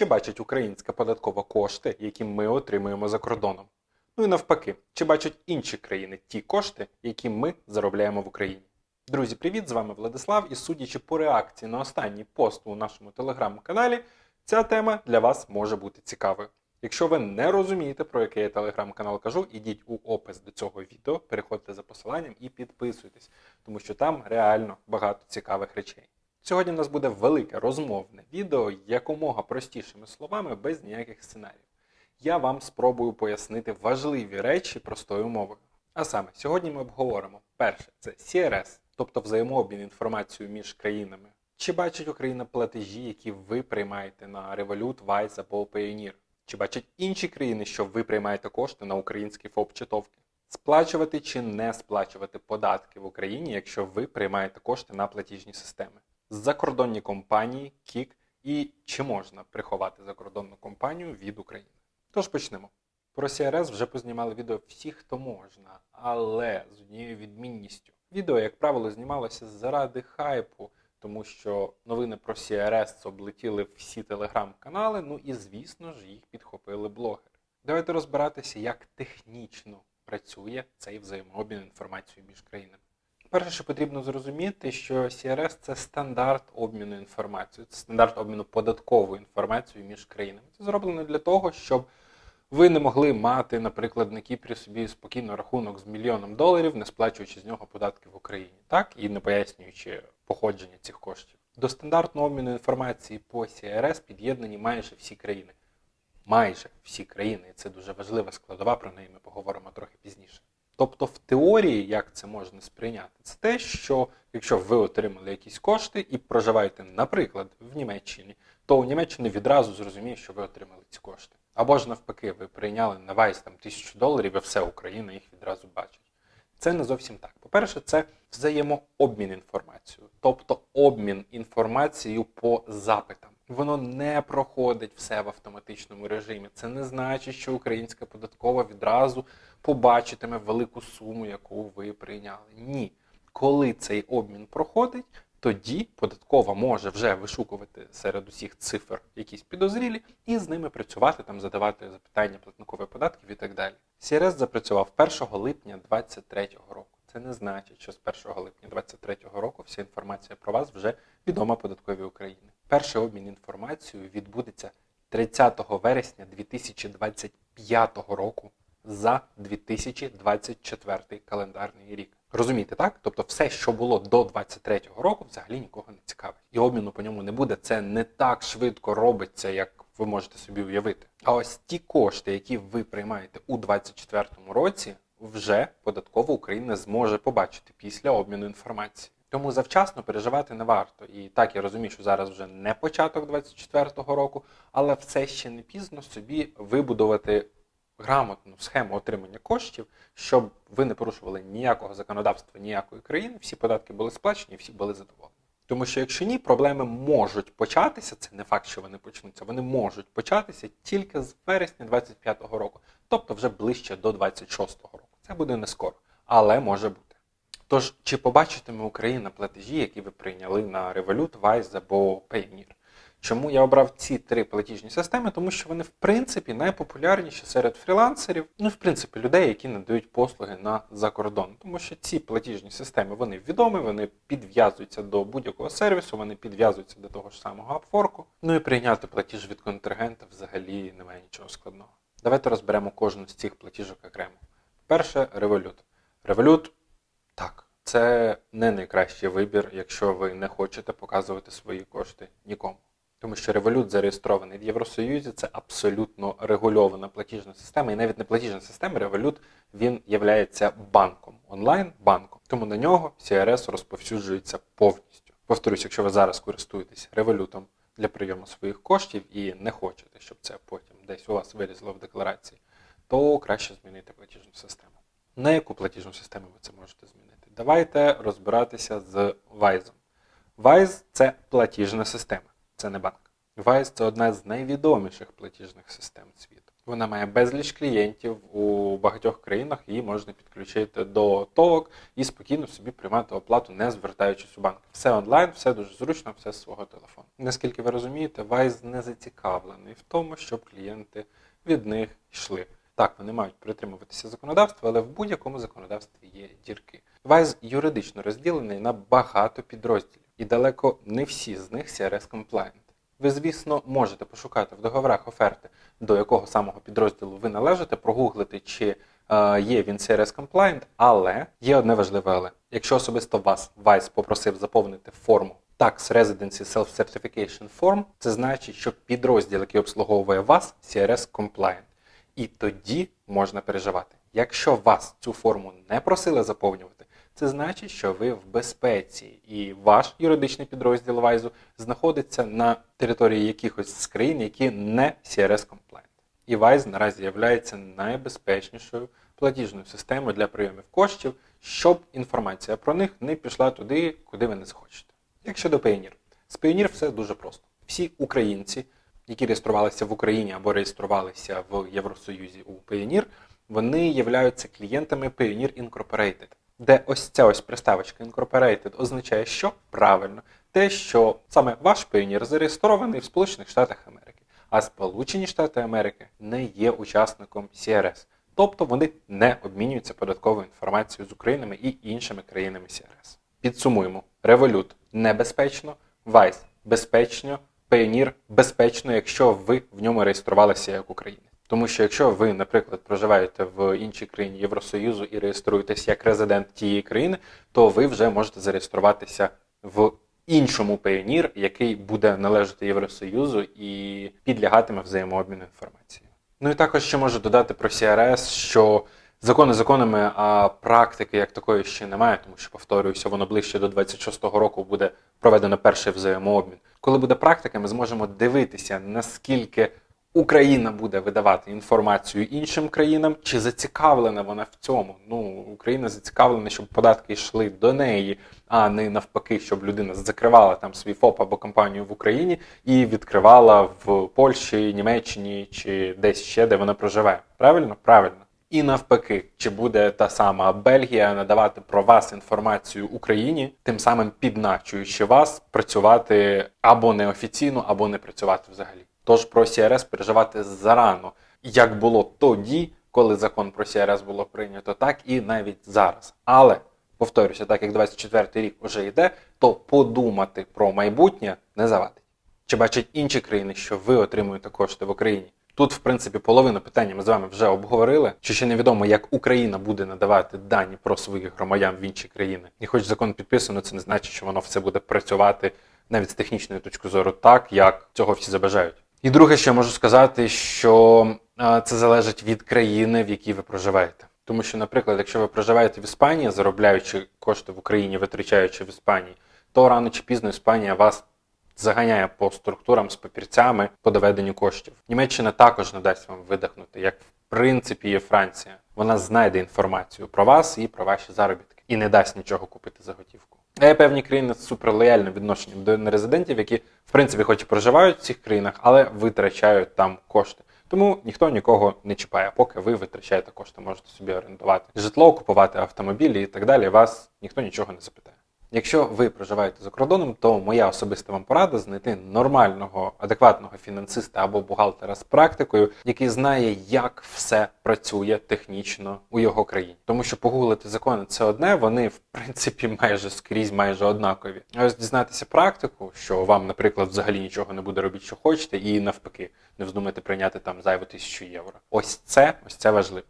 Чи бачить українська податкова кошти, які ми отримуємо за кордоном? Ну і навпаки, чи бачать інші країни ті кошти, які ми заробляємо в Україні? Друзі, привіт! З вами Владислав. І судячи по реакції на останній пост у нашому телеграм-каналі, ця тема для вас може бути цікавою. Якщо ви не розумієте, про який я телеграм-канал кажу, ідіть у опис до цього відео, переходьте за посиланням і підписуйтесь, тому що там реально багато цікавих речей. Сьогодні у нас буде велике розмовне відео якомога простішими словами, без ніяких сценаріїв. Я вам спробую пояснити важливі речі простою мовою. А саме, сьогодні ми обговоримо перше це CRS, тобто взаємообмін інформацією між країнами. Чи бачить Україна платежі, які ви приймаєте на Revolut, Wise або Payoneer? Чи бачать інші країни, що ви приймаєте кошти на українські ФОП-читовки? Сплачувати чи не сплачувати податки в Україні, якщо ви приймаєте кошти на платіжні системи? Закордонні компанії, КІК і чи можна приховати закордонну компанію від України? Тож почнемо. Про CRS вже познімали відео всі, хто можна, але з однією відмінністю. Відео, як правило, знімалося заради хайпу, тому що новини про CRS облетіли всі телеграм-канали, ну і, звісно ж, їх підхопили блогери. Давайте розбиратися, як технічно працює цей взаємообмін інформацією між країнами. Перше, що потрібно зрозуміти, що CRS це стандарт обміну інформацією, це стандарт обміну податковою інформацією між країнами. Це зроблено для того, щоб ви не могли мати, наприклад, на Кіпрі собі спокійно рахунок з мільйоном доларів, не сплачуючи з нього податки в Україні, так і не пояснюючи походження цих коштів. До стандартного обміну інформації по CRS під'єднані майже всі країни. Майже всі країни, і це дуже важлива складова, про неї ми поговоримо трохи пізніше. Тобто, в теорії, як це можна сприйняти, це те, що якщо ви отримали якісь кошти і проживаєте, наприклад, в Німеччині, то у Німеччині відразу зрозуміє, що ви отримали ці кошти. Або ж навпаки, ви прийняли на Вайс там тисячу доларів, і все Україна їх відразу бачить. Це не зовсім так. По-перше, це взаємообмін інформацією, тобто обмін інформацією по запитам. Воно не проходить все в автоматичному режимі. Це не значить, що українська податкова відразу побачитиме велику суму, яку ви прийняли. Ні. Коли цей обмін проходить, тоді податкова може вже вишукувати серед усіх цифр якісь підозрілі і з ними працювати, там задавати запитання платникових податків і так далі. CRS запрацював 1 липня 2023 року. Це не значить, що з 1 липня 2023 року вся інформація про вас вже відома податковій України. Перший обмін інформацією відбудеться 30 вересня 2025 року за 2024 календарний рік. Розумієте, так? Тобто все, що було до 23-го року, взагалі нікого не цікавить. І обміну по ньому не буде. Це не так швидко робиться, як ви можете собі уявити. А ось ті кошти, які ви приймаєте у 24-му році, вже податкова Україна зможе побачити після обміну інформації. Тому завчасно переживати не варто. І так я розумію, що зараз вже не початок 24-го року, але все ще не пізно собі вибудувати грамотну схему отримання коштів, щоб ви не порушували ніякого законодавства, ніякої країни, всі податки були сплачені, всі були задоволені. Тому що якщо ні, проблеми можуть початися, це не факт, що вони почнуться, вони можуть початися тільки з вересня 25-го року, тобто вже ближче до 26-го року. Це буде не скоро, але може бути. Тож, чи побачитиме Україна платежі, які ви прийняли на Revolut, Wise або Payoneer? Чому я обрав ці три платіжні системи? Тому що вони, в принципі, найпопулярніші серед фрілансерів, ну, в принципі, людей, які надають послуги на закордон. Тому що ці платіжні системи вони відомі, вони підв'язуються до будь-якого сервісу, вони підв'язуються до того ж самого Upwork. Ну і прийняти платіж від контрагента взагалі немає нічого складного. Давайте розберемо кожну з цих платіжок окремо. Перше, Revolut. Revolut, так, це не найкращий вибір, якщо ви не хочете показувати свої кошти нікому. Тому що Revolut зареєстрований в Євросоюзі, це абсолютно регульована платіжна система, і навіть не платіжна система, Revolut, він є банком, онлайн-банком. Тому на нього CRS розповсюджується повністю. Повторюсь, якщо ви зараз користуєтесь Revolut для прийому своїх коштів і не хочете, щоб це потім десь у вас вилізло в декларації, то краще змінити платіжну систему. На яку платіжну систему ви це можете змінити? Давайте розбиратися з Wise. Wise – це платіжна система це не банк. Wise – це одна з найвідоміших платіжних систем світу. Вона має безліч клієнтів у багатьох країнах, її можна підключити до ТОВок і спокійно собі приймати оплату, не звертаючись у банк. Все онлайн, все дуже зручно, все з свого телефону. Наскільки ви розумієте, Wise не зацікавлений в тому, щоб клієнти від них йшли. Так, вони мають притримуватися законодавства, але в будь-якому законодавстві є дірки. Wise юридично розділений на багато підрозділів, і далеко не всі з них CRS compliant. Ви, звісно, можете пошукати в договорах оферти, до якого самого підрозділу ви належите, прогуглити, чи е, є він CRS compliant, але є одне важливе але. Якщо особисто вас Vice попросив заповнити форму Tax Residency Self-Certification Form, це значить, що підрозділ, який обслуговує вас, CRS compliant. І тоді можна переживати. Якщо вас цю форму не просили заповнювати, це значить, що ви в безпеці, і ваш юридичний підрозділ Вайзу знаходиться на території якихось з країн, які не CRS compliant. І Wise наразі є найбезпечнішою платіжною системою для прийомів коштів, щоб інформація про них не пішла туди, куди ви не захочете. Як щодо Payoneer. З Payoneer все дуже просто. Всі українці, які реєструвалися в Україні або реєструвалися в Євросоюзі у Payoneer, вони являються клієнтами Payoneer Incorporated, де ось ця ось приставочка Incorporated означає, що правильно, те, що саме ваш Payoneer зареєстрований в Сполучених Штатах Америки, а Сполучені Штати Америки не є учасником CRS. Тобто вони не обмінюються податковою інформацією з Українами і іншими країнами CRS. Підсумуємо: Revolut небезпечно, Vice безпечно, Payoneer безпечно, якщо ви в ньому реєструвалися як Україна. Тому що якщо ви, наприклад, проживаєте в іншій країні Євросоюзу і реєструєтесь як резидент тієї країни, то ви вже можете зареєструватися в іншому Payoneer, який буде належати Євросоюзу і підлягатиме взаємообміну інформацією. Ну і також ще можу додати про CRS, що закони законами, а практики як такої ще немає, тому що, повторююся, воно ближче до 26-го року буде проведено перший взаємообмін. Коли буде практика, ми зможемо дивитися, наскільки Україна буде видавати інформацію іншим країнам, чи зацікавлена вона в цьому? Ну, Україна зацікавлена, щоб податки йшли до неї, а не навпаки, щоб людина закривала там свій ФОП або компанію в Україні і відкривала в Польщі, Німеччині чи десь ще, де вона проживає. Правильно? Правильно. І навпаки, чи буде та сама Бельгія надавати про вас інформацію Україні, тим самим підначуючи вас працювати або неофіційно, або не працювати взагалі. Тож про CRS переживати зарано, як було тоді, коли закон про CRS було прийнято, так і навіть зараз. Але повторюся, так як 24 рік вже йде, то подумати про майбутнє не завадить. Чи бачать інші країни, що ви отримуєте кошти в Україні? Тут, в принципі, половину питання ми з вами вже обговорили. Чи ще невідомо, як Україна буде надавати дані про своїх громадян в інші країни? І хоч закон підписано, це не значить, що воно все буде працювати навіть з технічної точки зору так, як цього всі забажають. І друге, що я можу сказати, що це залежить від країни, в якій ви проживаєте. Тому що, наприклад, якщо ви проживаєте в Іспанії, заробляючи кошти в Україні, витрачаючи в Іспанії, то рано чи пізно Іспанія вас заганяє по структурам з папірцями по доведенню коштів. Німеччина також не дасть вам видихнути, як в принципі є Франція. Вона знайде інформацію про вас і про ваші заробітки і не дасть нічого купити за готівку. А є певні країни з суперлояльним відношенням до нерезидентів, які, в принципі, хоч і проживають в цих країнах, але витрачають там кошти. Тому ніхто нікого не чіпає, поки ви витрачаєте кошти, можете собі орендувати житло, купувати автомобілі і так далі. Вас ніхто нічого не запитає. Якщо ви проживаєте за кордоном, то моя особиста вам порада знайти нормального, адекватного фінансиста або бухгалтера з практикою, який знає, як все працює технічно у його країні. Тому що погуглити закони це одне, вони в принципі майже скрізь, майже однакові. А ось дізнатися практику, що вам, наприклад, взагалі нічого не буде робити, що хочете, і навпаки, не вздумайте прийняти там зайву тисячу євро. Ось це, ось це важливо.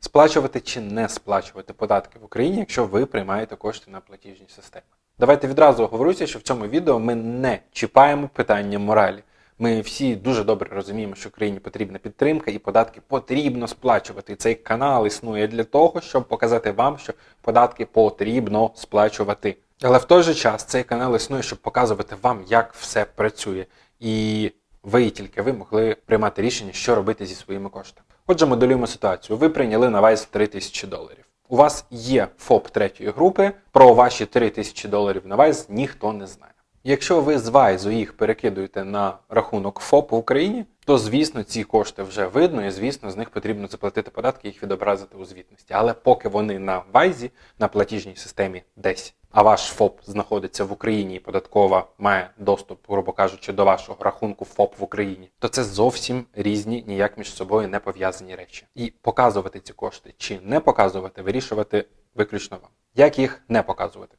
Сплачувати чи не сплачувати податки в Україні, якщо ви приймаєте кошти на платіжні системи. Давайте відразу оговорюся, що в цьому відео ми не чіпаємо питання моралі. Ми всі дуже добре розуміємо, що країні потрібна підтримка і податки потрібно сплачувати. Цей канал існує для того, щоб показати вам, що податки потрібно сплачувати. Але в той же час цей канал існує, щоб показувати вам, як все працює. І ви тільки ви могли приймати рішення, що робити зі своїми коштами. Отже, моделюємо ситуацію. Ви прийняли на Вайс 3 тисячі доларів. У вас є ФОП третьої групи, про ваші 3 тисячі доларів на Вайс ніхто не знає. Якщо ви з Вайзу їх перекидуєте на рахунок ФОП в Україні, то звісно ці кошти вже видно, і звісно з них потрібно заплатити податки, їх відобразити у звітності. Але поки вони на Вайзі, на платіжній системі десь, а ваш ФОП знаходиться в Україні і податкова має доступ, грубо кажучи, до вашого рахунку ФОП в Україні, то це зовсім різні, ніяк між собою не пов'язані речі. І показувати ці кошти чи не показувати, вирішувати виключно вам. Як їх не показувати?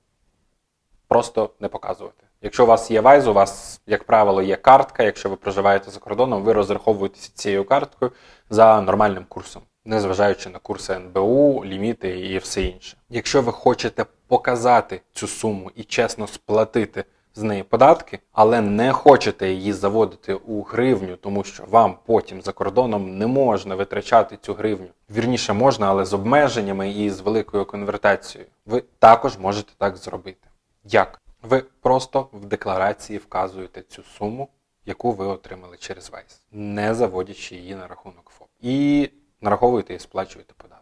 Просто не показувати. Якщо у вас є вайз, у вас, як правило, є картка. Якщо ви проживаєте за кордоном, ви розраховуєтеся цією карткою за нормальним курсом, незважаючи на курси НБУ, ліміти і все інше. Якщо ви хочете показати цю суму і чесно сплатити з неї податки, але не хочете її заводити у гривню, тому що вам потім за кордоном не можна витрачати цю гривню. Вірніше можна, але з обмеженнями і з великою конвертацією. Ви також можете так зробити. Як? Ви просто в декларації вказуєте цю суму, яку ви отримали через Вайс, не заводячи її на рахунок ФОП. І нараховуєте і сплачуєте податок.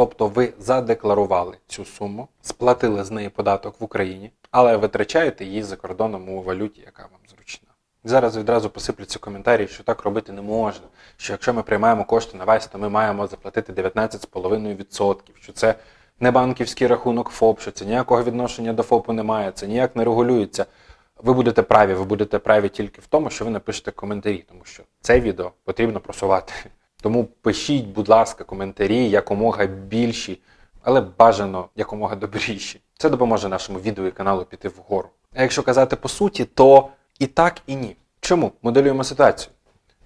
Тобто ви задекларували цю суму, сплатили з неї податок в Україні, але витрачаєте її за кордоном у валюті, яка вам зручна. Зараз відразу посиплються коментарі, що так робити не можна. Що якщо ми приймаємо кошти на Вайс, то ми маємо заплатити 19,5%, що це не банківський рахунок ФОП, що це ніякого відношення до ФОПу немає, це ніяк не регулюється. Ви будете праві, ви будете праві тільки в тому, що ви напишете коментарі, тому що це відео потрібно просувати. Тому пишіть, будь ласка, коментарі якомога більші, але бажано якомога добріші. Це допоможе нашому відео і каналу піти вгору. А якщо казати по суті, то і так, і ні. Чому? Моделюємо ситуацію.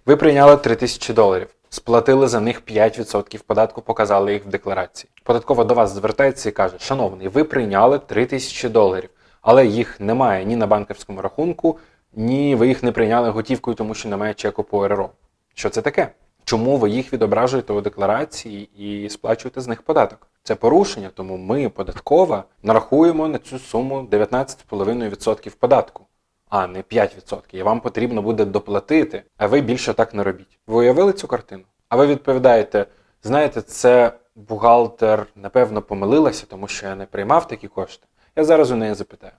Ви прийняли 3000 доларів, сплатили за них 5% податку, показали їх в декларації. Податкова до вас звертається і каже: Шановний, ви прийняли 3000 доларів, але їх немає ні на банківському рахунку, ні ви їх не прийняли готівкою, тому що немає чеку по РРО. Що це таке? Чому ви їх відображуєте у декларації і сплачуєте з них податок? Це порушення, тому ми, податкова, нарахуємо на цю суму 19,5% податку, а не 5%. І вам потрібно буде доплатити, а ви більше так не робіть. Ви уявили цю картину? А ви відповідаєте: знаєте, це бухгалтер, напевно, помилилася, тому що я не приймав такі кошти. Я зараз у неї запитаю.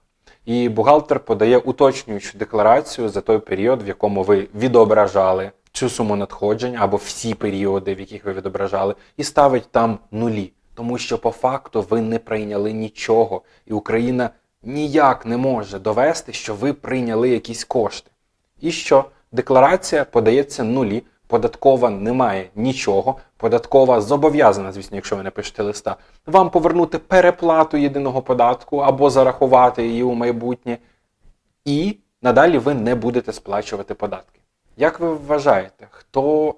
І бухгалтер подає уточнюючу декларацію за той період, в якому ви відображали цю суму надходжень або всі періоди, в яких ви відображали, і ставить там нулі. Тому що по факту ви не прийняли нічого, і Україна ніяк не може довести, що ви прийняли якісь кошти. І що декларація подається нулі, податкова не має нічого, податкова зобов'язана, звісно, якщо ви не пишете листа, вам повернути переплату єдиного податку або зарахувати її у майбутнє. І надалі ви не будете сплачувати податки. Як ви вважаєте, хто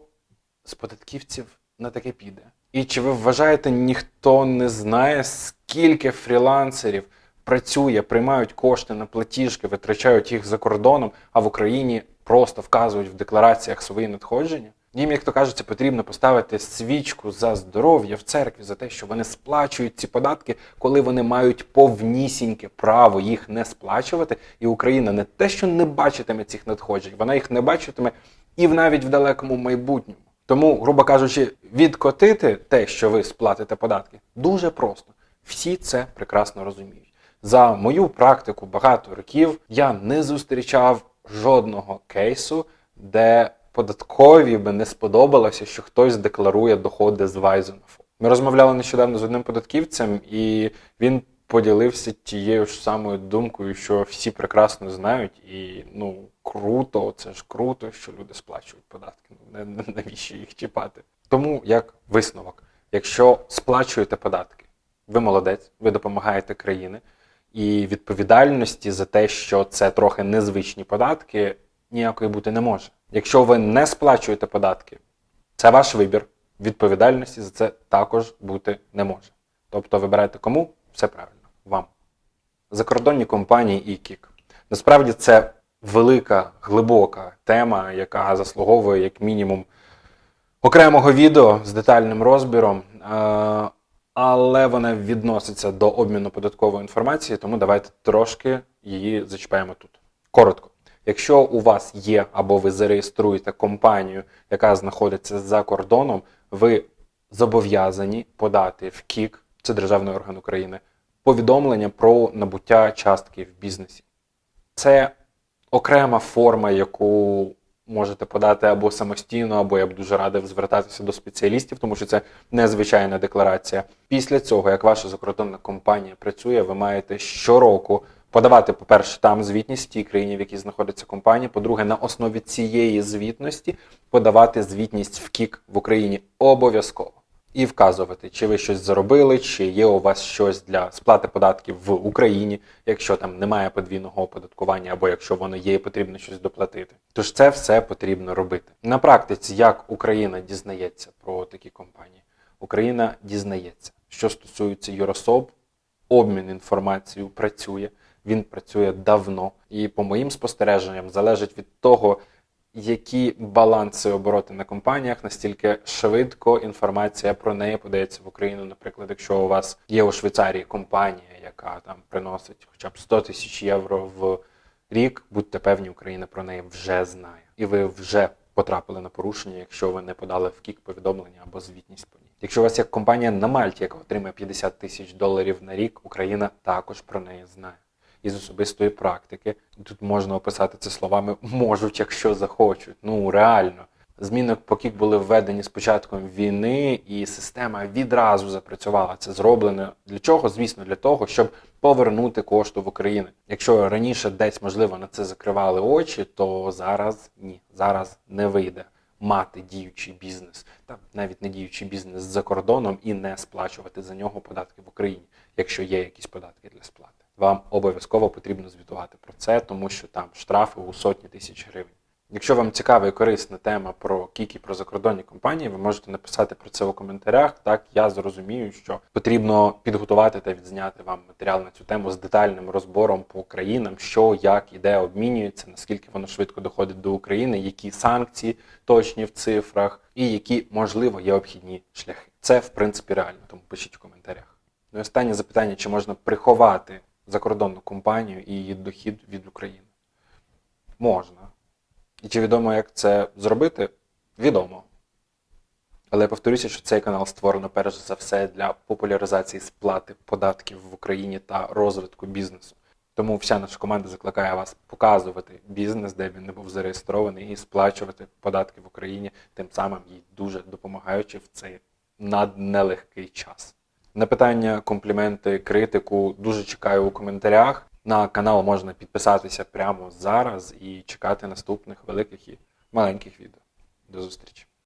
з податківців на таке піде? І чи ви вважаєте, ніхто не знає, скільки фрілансерів працює, приймають кошти на платіжки, витрачають їх за кордоном, а в Україні просто вказують в деклараціях свої надходження? Їм, як то кажеться, потрібно поставити свічку за здоров'я в церкві за те, що вони сплачують ці податки, коли вони мають повнісіньке право їх не сплачувати. І Україна не те, що не бачитиме цих надходжень, вона їх не бачитиме і навіть в далекому майбутньому. Тому, грубо кажучи, відкотити те, що ви сплатите податки, дуже просто. Всі це прекрасно розуміють. За мою практику багато років я не зустрічав жодного кейсу, де податкові би не сподобалося, що хтось декларує доходи з Вайзенофу. Ми розмовляли нещодавно з одним податківцем, і він поділився тією ж самою думкою, що всі прекрасно знають, і ну круто, це ж круто, що люди сплачують податки. Ну навіщо їх чіпати? Тому як висновок, якщо сплачуєте податки, ви молодець, ви допомагаєте країні, і відповідальності за те, що це трохи незвичні податки, ніякої бути не може. Якщо ви не сплачуєте податки, це ваш вибір. Відповідальності за це також бути не може. Тобто вибирайте кому все правильно, вам. Закордонні компанії і КІК. Насправді це велика, глибока тема, яка заслуговує як мінімум окремого відео з детальним розбіром, але вона відноситься до обміну податкової інформації, тому давайте трошки її зачіпаємо тут. Коротко. Якщо у вас є або ви зареєструєте компанію, яка знаходиться за кордоном, ви зобов'язані подати в КІК, це державний орган України, повідомлення про набуття частки в бізнесі. Це окрема форма, яку можете подати або самостійно, або я б дуже радив звертатися до спеціалістів, тому що це незвичайна декларація. Після цього, як ваша закордонна компанія працює, ви маєте щороку подавати, по-перше, там звітність в тій країні, в якій знаходиться компанія. По-друге, на основі цієї звітності подавати звітність в КІК в Україні обов'язково. І вказувати, чи ви щось заробили, чи є у вас щось для сплати податків в Україні, якщо там немає подвійного оподаткування, або якщо воно є, і потрібно щось доплатити. Тож це все потрібно робити. На практиці, як Україна дізнається про такі компанії, Україна дізнається, що стосується юрособ, обмін інформацією працює. Він працює давно, і по моїм спостереженням залежить від того, які баланси обороти на компаніях, настільки швидко інформація про неї подається в Україну. Наприклад, якщо у вас є у Швейцарії компанія, яка там приносить хоча б 100 тисяч євро в рік, будьте певні, Україна про неї вже знає, і ви вже потрапили на порушення, якщо ви не подали в КІК повідомлення або звітність по ній. Якщо у вас є компанія на Мальті, яка отримує 50 тисяч доларів на рік, Україна також про неї знає. Із особистої практики тут можна описати це словами можуть, якщо захочуть. Ну реально. Зміни по були введені з початком війни, і система відразу запрацювала. Це зроблено для чого? Звісно, для того, щоб повернути кошти в Україну. Якщо раніше десь можливо на це закривали очі, то зараз ні, зараз не вийде мати діючий бізнес, та навіть не діючий бізнес за кордоном і не сплачувати за нього податки в Україні, якщо є якісь податки для сплати. Вам обов'язково потрібно звітувати про це, тому що там штрафи у сотні тисяч гривень. Якщо вам цікава і корисна тема про кікі, про закордонні компанії, ви можете написати про це у коментарях. Так я зрозумію, що потрібно підготувати та відзняти вам матеріал на цю тему з детальним розбором по країнам, що як і обмінюється, наскільки воно швидко доходить до України, які санкції точні в цифрах, і які можливо є обхідні шляхи. Це в принципі реально, тому пишіть в коментарях. Ну і останнє запитання: чи можна приховати закордонну компанію і її дохід від України? Можна. І чи відомо, як це зробити? Відомо. Але я повторюся, що цей канал створено перш за все для популяризації сплати податків в Україні та розвитку бізнесу. Тому вся наша команда закликає вас показувати бізнес, де він не був зареєстрований, і сплачувати податки в Україні, тим самим їй дуже допомагаючи в цей наднелегкий час. На питання, компліменти, критику дуже чекаю у коментарях. На канал можна підписатися прямо зараз і чекати наступних великих і маленьких відео. До зустрічі!